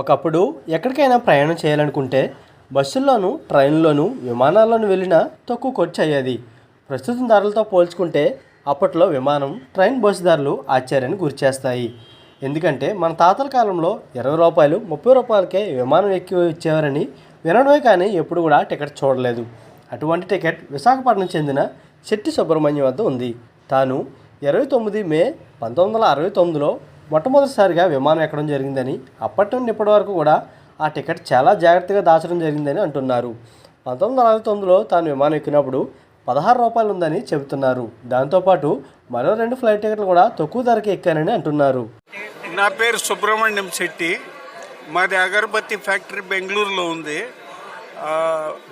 ఒకప్పుడు ఎక్కడికైనా ప్రయాణం చేయాలనుకుంటే బస్సుల్లోనూ ట్రైన్లోనూ విమానాల్లోనూ వెళ్ళినా తక్కువ ఖర్చు అయ్యేది. ప్రస్తుతం ధరలతో పోల్చుకుంటే అప్పట్లో విమానం ట్రైన్ బస్సు ధరలు ఆశ్చర్యాన్ని గురిచేస్తాయి ఎందుకంటే మన తాతల కాలంలో ఇరవై రూపాయలు ముప్పై రూపాయలకే విమానం ఎక్కువ ఇచ్చేవారని వినడమే కానీ ఎప్పుడు కూడా టికెట్ చూడలేదు. అటువంటి టికెట్ విశాఖపట్నం చెందిన శెట్టి సుబ్రహ్మణ్యం వద్ద ఉంది. తాను ఇరవై తొమ్మిది మే పంతొమ్మిది వందల అరవై తొమ్మిదిలో మొట్టమొదటిసారిగా విమానం ఎక్కడం జరిగిందని అప్పటి నుండి ఇప్పటి వరకు కూడా ఆ టికెట్ చాలా జాగ్రత్తగా దాచడం జరిగిందని అంటున్నారు. పంతొమ్మిది వందల అరవై తొమ్మిదిలో తాను విమానం ఎక్కినప్పుడు పదహారు రూపాయలు ఉందని చెబుతున్నారు. దాంతోపాటు మరో రెండు ఫ్లైట్ టికెట్లు కూడా తక్కువ ధరకే ఎక్కానని అంటున్నారు. నా పేరు సుబ్రహ్మణ్యం శెట్టి. మాది అగరబత్తి ఫ్యాక్టరీ బెంగళూరులో ఉంది.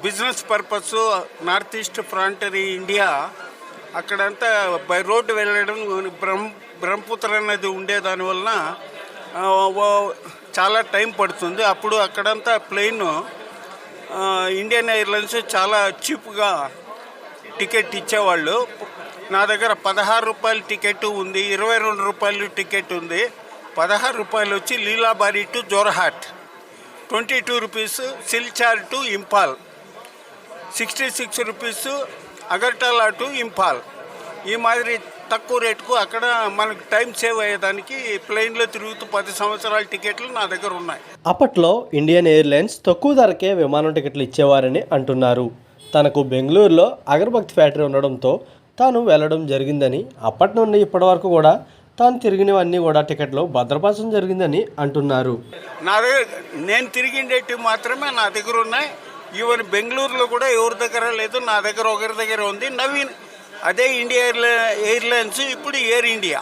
Business purpose north east frontier India అక్కడంతా బై రోడ్డు వెళ్ళడం బ్రహ్మ బ్రహ్మపుత్ర నది ఉండేదాని వలన చాలా టైం పడుతుంది. అప్పుడు అక్కడంతా ప్లెయిన్ ఇండియన్ ఎయిర్లైన్స్ చాలా చీప్గా టికెట్ ఇచ్చేవాళ్ళు. నా దగ్గర పదహారు రూపాయల టికెట్ ఉంది ఇరవై రెండు రూపాయలు టికెట్ ఉంది. పదహారు రూపాయలు వచ్చి Lilabari to Jorhat. Twenty two rupees Silchar to Imphal. Sixty six rupees Agartala to Imphal. ఈ మాదిరి తక్కువ రేటుకు అక్కడ మనకు టైం సేవ్ అయ్యేదానికి ప్లెయిన్లో తిరుగుతూ పది సంవత్సరాల టికెట్లు నా దగ్గర ఉన్నాయి. అప్పట్లో ఇండియన్ ఎయిర్లైన్స్ తక్కువ ధరకే విమానం టికెట్లు ఇచ్చేవారని అంటున్నారు. తనకు బెంగళూరులో అగరబత్తి ఫ్యాక్టరీ ఉండడంతో తాను వెళ్ళడం జరిగిందని అప్పటి నుండి ఇప్పటి వరకు కూడా తాను తిరిగినవన్నీ కూడా టికెట్లు భద్రపరచడం జరిగిందని అంటున్నారు. నా దగ్గర నేను తిరిగిండేటివి మాత్రమే నా దగ్గర ఉన్నాయి. ఈవెన్ బెంగళూరులో కూడా ఎవరి దగ్గర లేదు నా దగ్గర ఒకరి దగ్గర ఉంది నవీన్ అదే ఇండియా ఎయిర్లై ఎయిర్లైన్స్ ఇప్పుడు ఎయిర్ ఇండియా